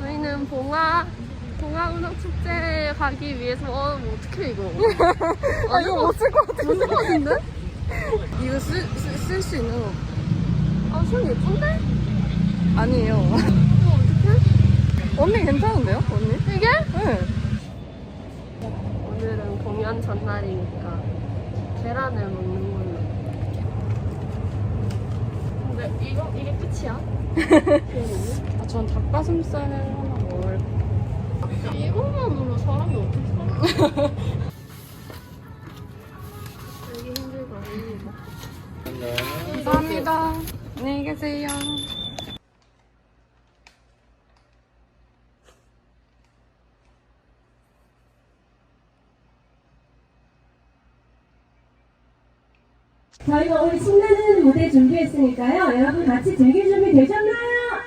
저희는 봉화 봉화 운동 축제에 가기 위해서 어, 뭐 어떻게 이거? 아 이거 못쓸것 같아. 무슨 거 같은데? 이거 쓸 수 있는 거 아, 손 예쁜데? 아니에요. 언니 괜찮은데요? 언니? 이게? 네. 오늘은 공연 전날이니까 계란을 먹는 걸로. 근데 이거 이게 끝이야? 아, 전 닭가슴살 하나 먹을. 이것만으로 사람이 어떻게 살아? 저희가 오늘 신나는 무대 준비했으니까요. 여러분 같이 즐길 준비 되셨나요?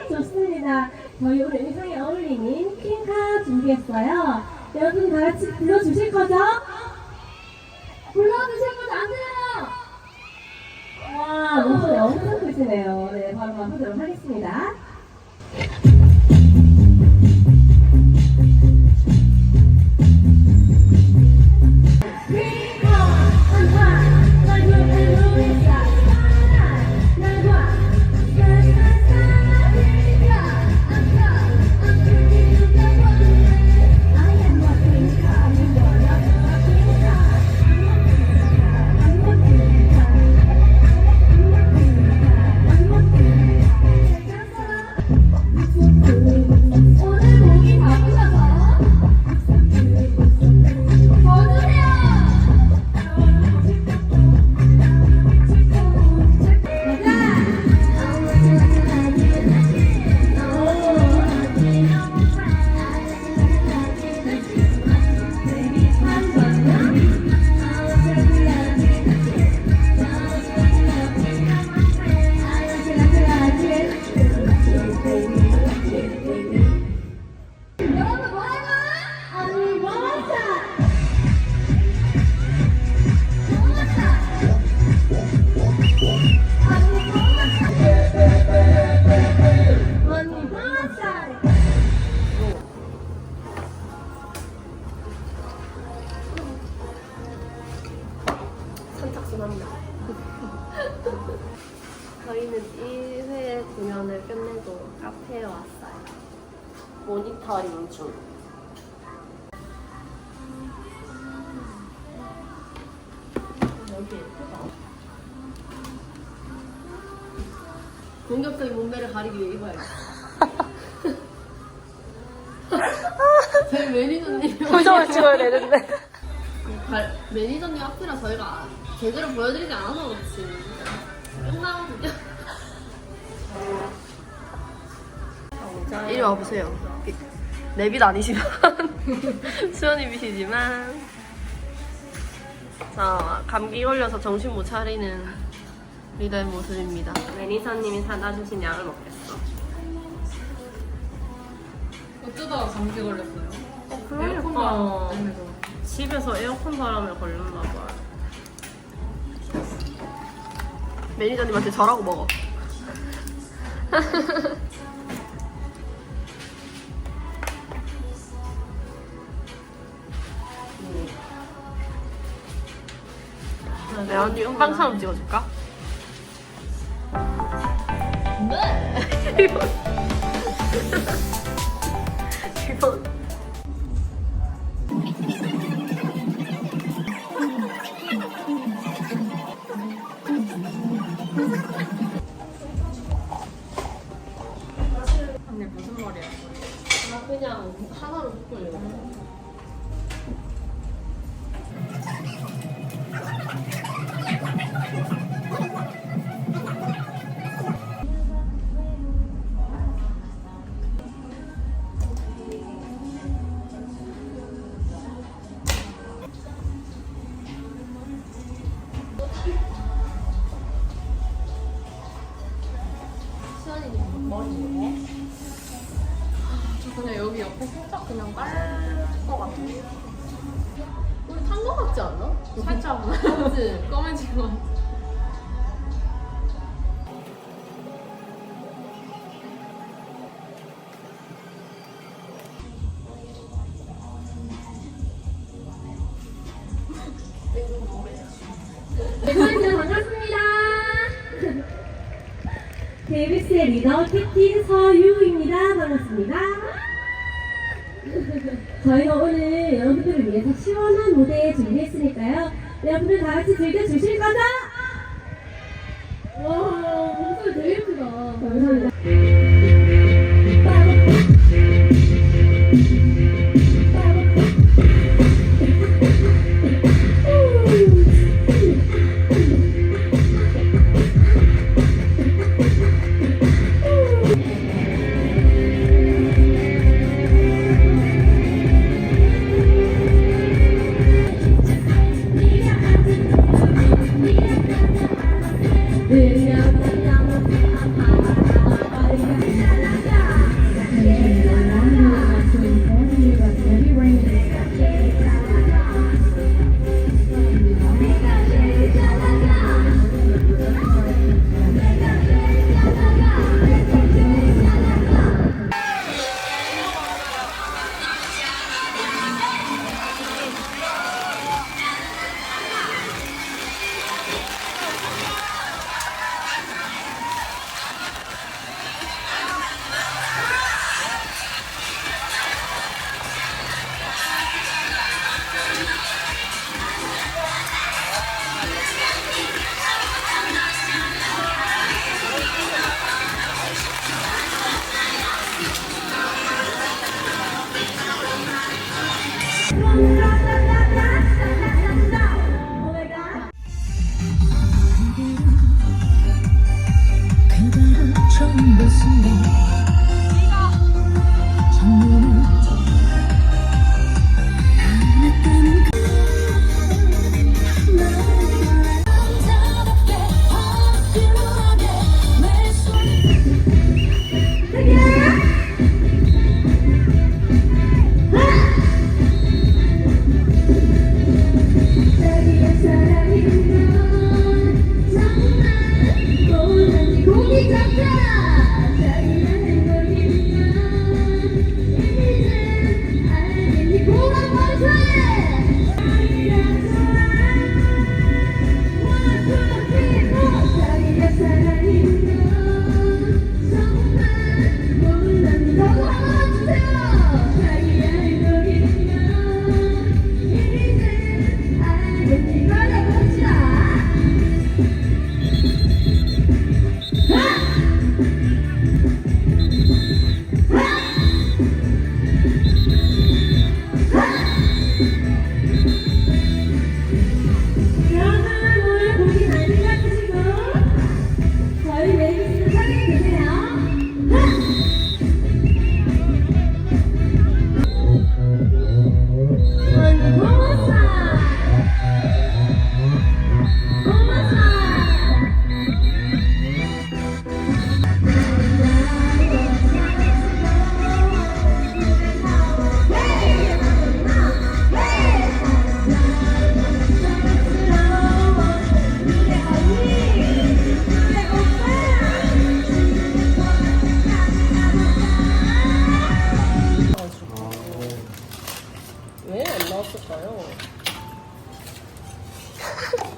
음, 좋습니다. 저희 오늘 의상에 어울리는 퀸카 준비했어요. 여러분 다 같이 불러주실 거죠? 불러주실 거죠? 안 들려요? 와, 목소리 엄청 크시네요. 네, 바로 가보도록 하겠습니다. 선착순 합니다. 저희는 1회 공연을 끝내고 카페에 왔어요. 모니터링 중. 여기 예쁘다. 공격적인 몸매를 가리기 위해 입어야겠다. 저희 매니저님. 표정을 찍어야 되는데. 발- 매니저님 앞이라 저희가 제대로 보여드리지 않아서 그렇지. 끝나거든요. 이리 와보세요. 내빛 아니지만, 수연이빛이지만. 자, 감기 걸려서 정신 못 차리는 리더의 모습입니다. 매니저님이 사다 주신 약을 먹겠어. 어쩌다가 감기 걸렸어요? 어, 그러니까. 집에서 에어컨 바람에 걸렸나 봐요. 매니저님한테 저라고 먹어. 내 언니 음방처럼 찍어줄까? 네. 그냥 깔것 같아. 우리 탄거 같지 않아? 살짝. 그치? 검은진 반갑습니다. 데이비스의 리더 캡틴 서유입니다. 반갑습니다. 저희가 오늘 여러분들을 위해서 시원한 무대 준비했으니까요. 여러분들 다 같이 즐겨주실 거죠? 와, 목소리 되게 예쁘다. 감사합니다.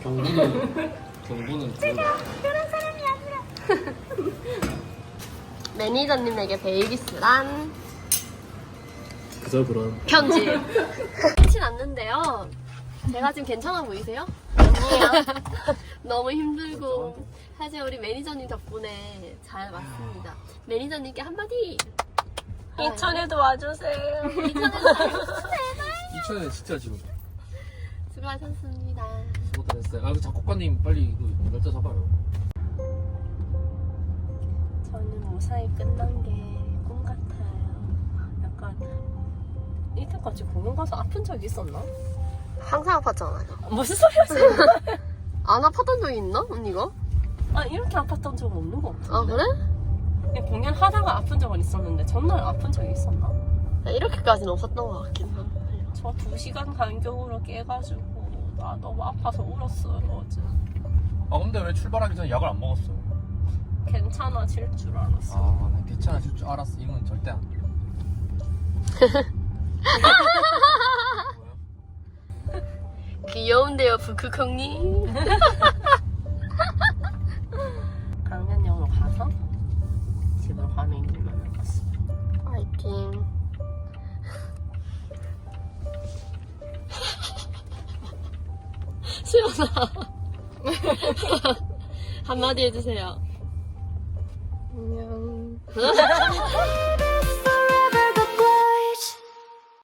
경부는 경부는 그거다. 매니저님에게 베이비스란 그저 그런 편지. 그렇진 않는데요. 제가 지금 괜찮아 보이세요? 아니에요. 너무 힘들고. 사실 우리 매니저님 덕분에 잘 왔습니다. 매니저님께 한마디. 이천에도 와주세요. 이천에 진짜 지금 수고하셨습니다. 했어요. 아, 그 작곡가님 빨리 그 날짜 잡아요. 저는 무사히 끝난 게 꿈 같아요. 약간 이때까지 공연 가서 아픈 적 있었나? 항상 아팠잖아요. 무슨 소리 하세요? 안 아팠던 적 있나? 언니가? 아 이렇게 아팠던 적은 없는 것 같은데. 아, 그래? 공연 하다가 아픈 적은 있었는데 전날 아픈 적이 있었나? 이렇게까지는 없었던 것 같긴 해요. 저 2시간 간격으로 깨가지고 나 너무 아파서 울었어요 어제 아 근데 왜 출발하기 전에 약을 안 먹었어? 괜찮아질 줄 알았어 아, 난 괜찮아질 줄 알았어. 이건 절대 안 돼. 귀여운데요, 부크콩님. 수연아. 한마디 해주세요. 안녕.